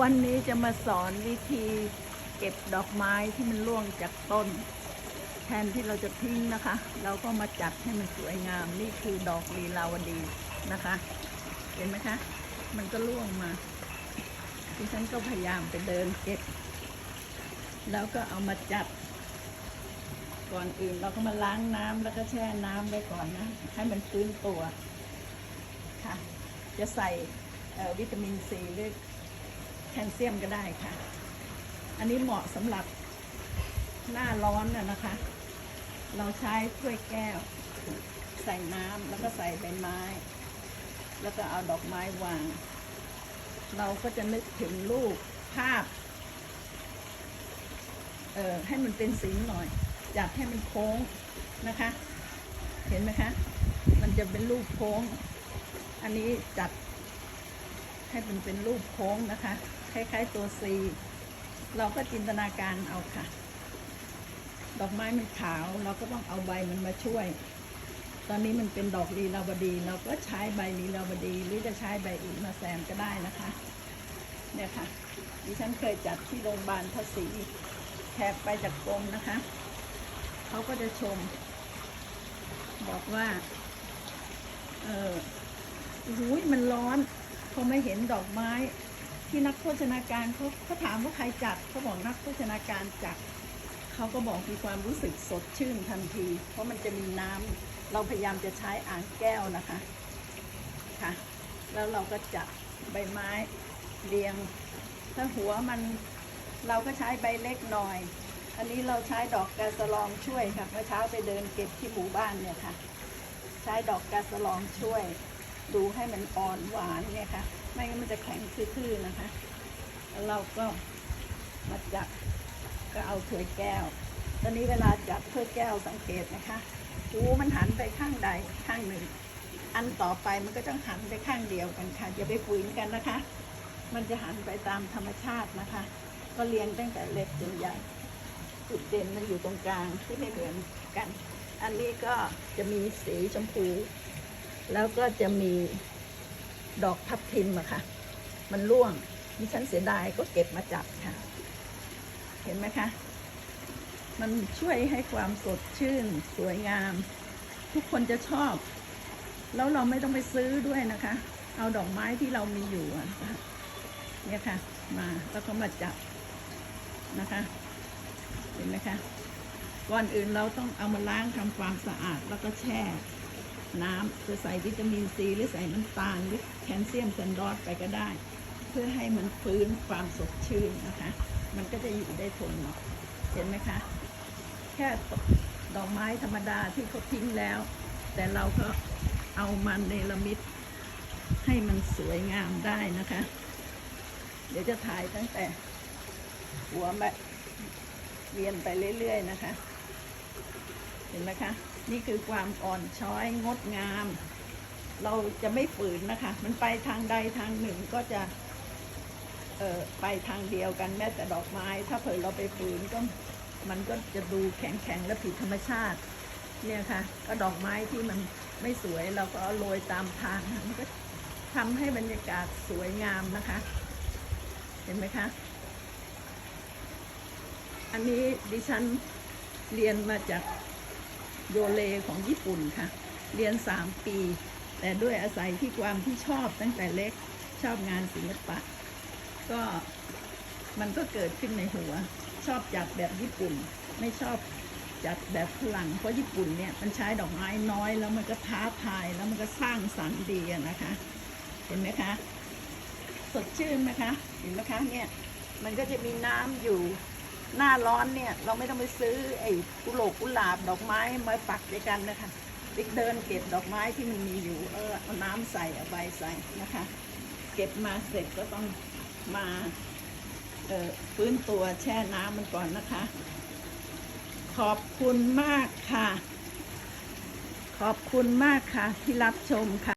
วันนี้จะมาสอนวิธีเก็บดอกไม้ที่มันร่วงจากต้น แทนที่เราจะทิ้งนะคะ เราก็มาจัดให้มันสวยงามนี่คือดอกลีลาวดีนะคะ เห็นไหมคะ มันก็ร่วงมาดิฉันก็พยายามไปเดินเก็บ แล้วก็เอามาจัด ก่อนอื่นเราก็มาล้างน้ำแล้วก็แช่น้ำไว้ก่อนนะ ให้มันฟื้นตัวค่ะ จะใส่วิตามินซีหรือ แคลเซียมก็ได้ค่ะ อันนี้เหมาะสำหรับหน้าร้อนน่ะนะคะ เราใช้ถ้วยแก้ว ใส่น้ำแล้วก็ใส่ใบไม้ แล้วก็เอาดอกไม้วาง เราก็จะนึกถึงรูปภาพ เอ่อให้มันเป็นสีหน่อย อยากให้มันโค้งนะคะ เห็นไหมคะ มันจะเป็นรูปโค้ง อันนี้จัดให้มันเป็นรูปโค้งนะคะ คล้าย ๆ ตัวซีเราก็จินตนาการเอาค่ะ ดอกไม้มันขาว เราก็ต้องเอาใบมันมาช่วย ตอนนี้มันเป็นดอกลีลาวดี เราก็ใช้ใบลีลาวดี หรือจะใช้ใบอื่นมาแซมก็ได้นะคะ เนี่ยค่ะ ดิฉันเคยจัดที่โรงพยาบาลภาษีแขกไปจากกรมนะคะ เขาก็จะชม บอกว่า เออหูยมันร้อนเขาไม่เห็นดอกไม้ ที่นักโภชนาการเขาเขาถามว่าใครจัดเขาบอกนักโภชนาการจัดเขาก็บอกมีความรู้สึกสดชื่นทันที เพราะมันจะมีน้ำเราพยายามจะใช้อ่างแก้วนะคะค่ะ แล้วเราก็จัดใบไม้เรียง ถ้าหัวมันเราก็ใช้ใบเล็กหน่อย อันนี้เราใช้ดอกกาสลองช่วยค่ะเมื่อเช้าไปเดินเก็บที่หมู่บ้านเนี่ยค่ะ ใช้ดอกกาสลองช่วย ดูให้มันอ่อนหวานเนี่ยค่ะ ไม่งั้นมันจะแข็งทื่อๆนะคะ แล้วเราก็มาจับก็เอาถ้วยแก้ว ตอนนี้เวลาจับถ้วยแก้วสังเกตนะคะหูมันหันไปข้างใดข้างหนึ่ง อันต่อไปมันก็ต้องหันไปข้างเดียวกันค่ะ อย่าไปฝืนกันนะคะ มันจะหันไปตามธรรมชาตินะคะ ก็เรียงตั้งแต่เล็กจนใหญ่จุดเด่นมันอยู่ตรงกลางที่ไม่เหมือนกัน อันนี้ก็จะมีสีชมพู แล้วก็จะมีดอกทับทิมอะค่ะ มันร่วงดิฉันเสียดายก็เก็บมาจับค่ะ เห็นไหมคะ มันช่วยให้ความสดชื่น สวยงาม ทุกคนจะชอบ แล้วเราไม่ต้องไปซื้อด้วยนะคะ เอาดอกไม้ที่เรามีอยู่เนี่ยค่ะ มาแล้วก็มาจับนะคะ เห็นไหมคะก่อนอื่นเราต้องเอามาล้างทำความสะอาดแล้วก็แช่ น้ำจะใส่วิตามินซีหรือใส่น้ำตาลหรือแคลเซียมซันดอสไปก็ได้ เพื่อให้มันฟื้นความสดชื่นนะคะ มันก็จะอยู่ได้ทนเนาะเห็นไหมคะ แค่ดอกไม้ธรรมดาที่เขาทิ้งแล้ว แต่เราก็เอามันเนรมิตให้มันสวยงามได้นะคะ เดี๋ยวจะถ่ายตั้งแต่ หัวแบบเวียนไปเรื่อย ๆ นะคะ เห็นไหมคะ นี่คือความอ่อนช้อยงดงาม เราจะไม่ฝืนนะคะ มันไปทางใดทางหนึ่งก็จะเออไปทางเดียวกันแม้แต่ดอกไม้ ถ้าเผื่อเราไปฝืนก็มันก็จะดูแข็งๆและผิดธรรมชาติ เนี่ยค่ะ ก็ดอกไม้ที่มันไม่สวยเราก็โรยตามทางมันก็ทำให้บรรยากาศสวยงามนะคะ เห็นไหมคะ อันนี้ดิฉันเรียนมาจาก โยเลของญี่ปุ่นค่ะ เรียนสามปี แต่ด้วยอาศัยที่ความที่ชอบตั้งแต่เล็กชอบงานศิลปะ ก็มันก็เกิดขึ้นในหัว ชอบจัดแบบญี่ปุ่น ไม่ชอบจัดแบบฝรั่งเพราะญี่ปุ่นเนี่ยมันใช้ดอกไม้น้อยแล้วมันก็ท้าทายแล้วมันก็สร้างสรรค์ดีอะนะคะ เห็นไหมคะ สดชื่นไหมคะ เห็นไหมคะเนี่ยมันก็จะมีน้ำอยู่ หน้าร้อนเนี่ยเราไม่ต้องไปซื้อไอ้กุโหลกกุหลาบดอกไม้มาปักด้วยกันนะคะเดินเก็บดอกไม้ที่มันมีอยู่เออเอาน้ำใส่เอาใบใส่นะคะ เก็บมาเสร็จก็ต้องมาเอ่อฟื้นตัวแช่น้ำมันก่อนนะคะ ขอบคุณมากค่ะ ขอบคุณมากค่ะที่รับชมค่ะ